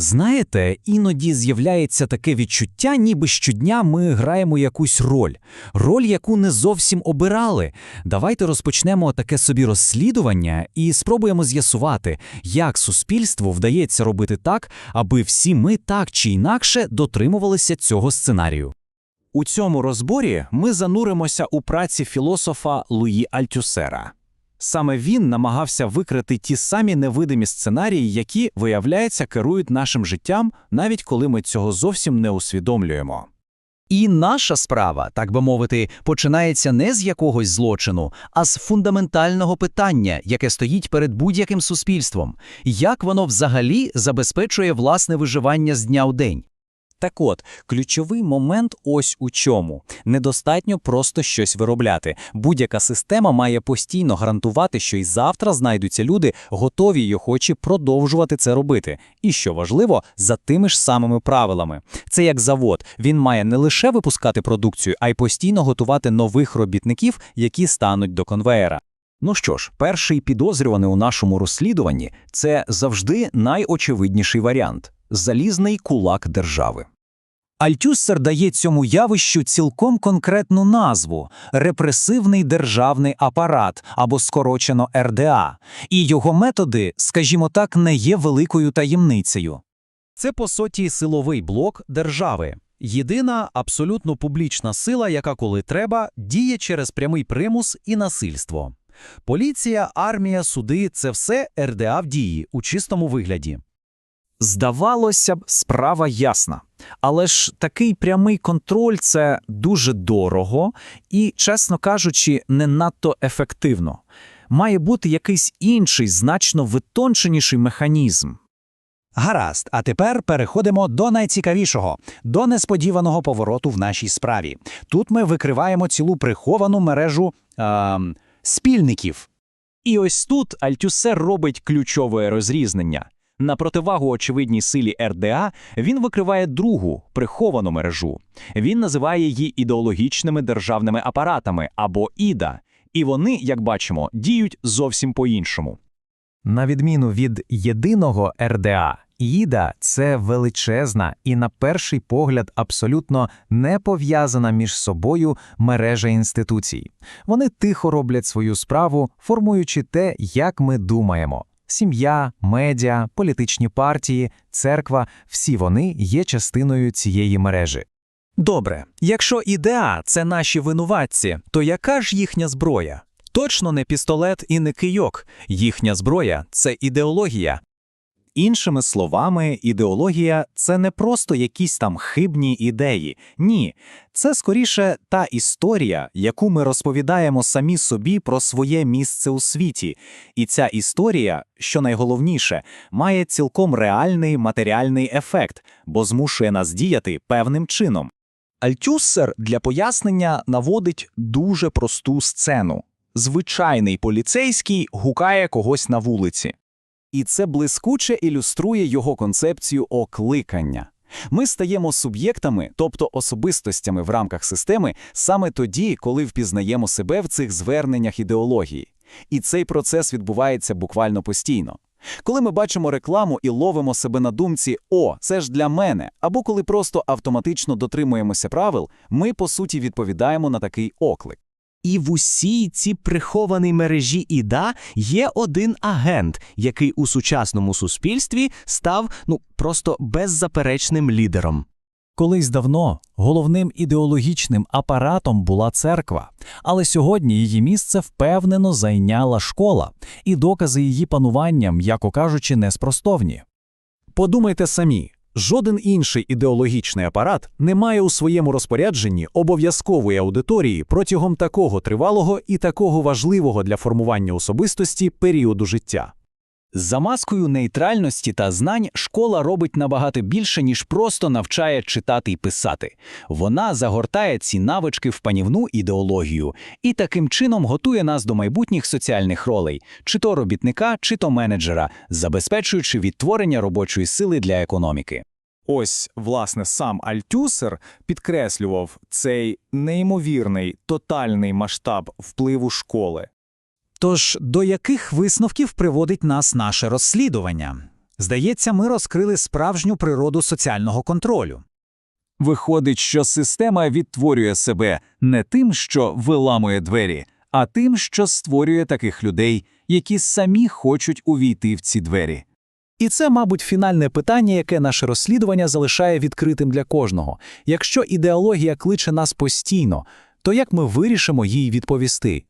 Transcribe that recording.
Знаєте, іноді з'являється таке відчуття, ніби щодня ми граємо якусь роль, роль, яку не зовсім обирали. Давайте розпочнемо таке собі розслідування і спробуємо з'ясувати, як суспільству вдається робити так, аби всі ми так чи інакше дотримувалися цього сценарію. У цьому розборі ми зануримося у праці філософа Луї Альтюсера. Саме він намагався викрити ті самі невидимі сценарії, які, виявляється, керують нашим життям, навіть коли ми цього зовсім не усвідомлюємо. І наша справа, так би мовити, починається не з якогось злочину, а з фундаментального питання, яке стоїть перед будь-яким суспільством. Як воно взагалі забезпечує власне виживання з дня в день? Так от, ключовий момент ось у чому. Недостатньо просто щось виробляти. Будь-яка система має постійно гарантувати, що і завтра знайдуться люди, готові й охочі продовжувати це робити. І що важливо, за тими ж самими правилами. Це як завод. Він має не лише випускати продукцію, а й постійно готувати нових робітників, які стануть до конвеєра. Ну що ж, перший підозрюваний у нашому розслідуванні це завжди найочевидніший варіант залізний кулак держави. Альтюссер дає цьому явищу цілком конкретну назву репресивний державний апарат або скорочено РДА, і його методи, скажімо так, не є великою таємницею. Це, по суті, силовий блок держави. Єдина абсолютно публічна сила, яка, коли треба, діє через прямий примус і насильство. Поліція, армія, суди це все РДА в дії у чистому вигляді. Здавалося б, справа ясна. Але ж такий прямий контроль це дуже дорого і, чесно кажучи, не надто ефективно. Має бути якийсь інший, значно витонченіший механізм. Гаразд, а тепер переходимо до найцікавішого, до несподіваного повороту в нашій справі. Тут ми викриваємо цілу приховану мережу е, спільників. І ось тут Альтюсер робить ключове розрізнення. На противагу очевидній силі РДА він викриває другу приховану мережу. Він називає її ідеологічними державними апаратами або ІДА, і вони, як бачимо, діють зовсім по-іншому. На відміну від єдиного РДА, ІДА – це величезна і, на перший погляд, абсолютно не пов'язана між собою мережа інституцій. Вони тихо роблять свою справу, формуючи те, як ми думаємо. Сім'я, медіа, політичні партії, церква – всі вони є частиною цієї мережі. Добре, якщо ідеа це наші винуватці, то яка ж їхня зброя? Точно не пістолет і не кийок. Їхня зброя це ідеологія. Іншими словами, ідеологія це не просто якісь там хибні ідеї. Ні, це скоріше та історія, яку ми розповідаємо самі собі про своє місце у світі. І ця історія, що найголовніше, має цілком реальний матеріальний ефект, бо змушує нас діяти певним чином. Альтюссер для пояснення наводить дуже просту сцену. Звичайний поліцейський гукає когось на вулиці. І це блискуче ілюструє його концепцію окликання. Ми стаємо суб'єктами, тобто особистостями в рамках системи, саме тоді, коли впізнаємо себе в цих зверненнях ідеології. І цей процес відбувається буквально постійно. Коли ми бачимо рекламу і ловимо себе на думці О, це ж для мене, або коли просто автоматично дотримуємося правил, ми по суті відповідаємо на такий оклик. І в усій цій прихованій мережі ІДА є один агент, який у сучасному суспільстві став ну просто беззаперечним лідером. Колись давно головним ідеологічним апаратом була церква, але сьогодні її місце впевнено зайняла школа, і докази її панування, м'яко кажучи, неспростовні. Подумайте самі, жоден інший ідеологічний апарат не має у своєму розпорядженні обов'язкової аудиторії протягом такого тривалого і такого важливого для формування особистості періоду життя. За маскою нейтральності та знань школа робить набагато більше, ніж просто навчає читати і писати. Вона загортає ці навички в панівну ідеологію і таким чином готує нас до майбутніх соціальних ролей, чи то робітника, чи то менеджера, забезпечуючи відтворення робочої сили для економіки. Ось, власне, сам Альтюсер підкреслював цей неймовірний тотальний масштаб впливу школи. Тож до яких висновків приводить нас наше розслідування? Здається, ми розкрили справжню природу соціального контролю. Виходить, що система відтворює себе не тим, що виламує двері, а тим, що створює таких людей, які самі хочуть увійти в ці двері. І це, мабуть, фінальне питання, яке наше розслідування залишає відкритим для кожного. Якщо ідеологія кличе нас постійно, то як ми вирішимо їй відповісти?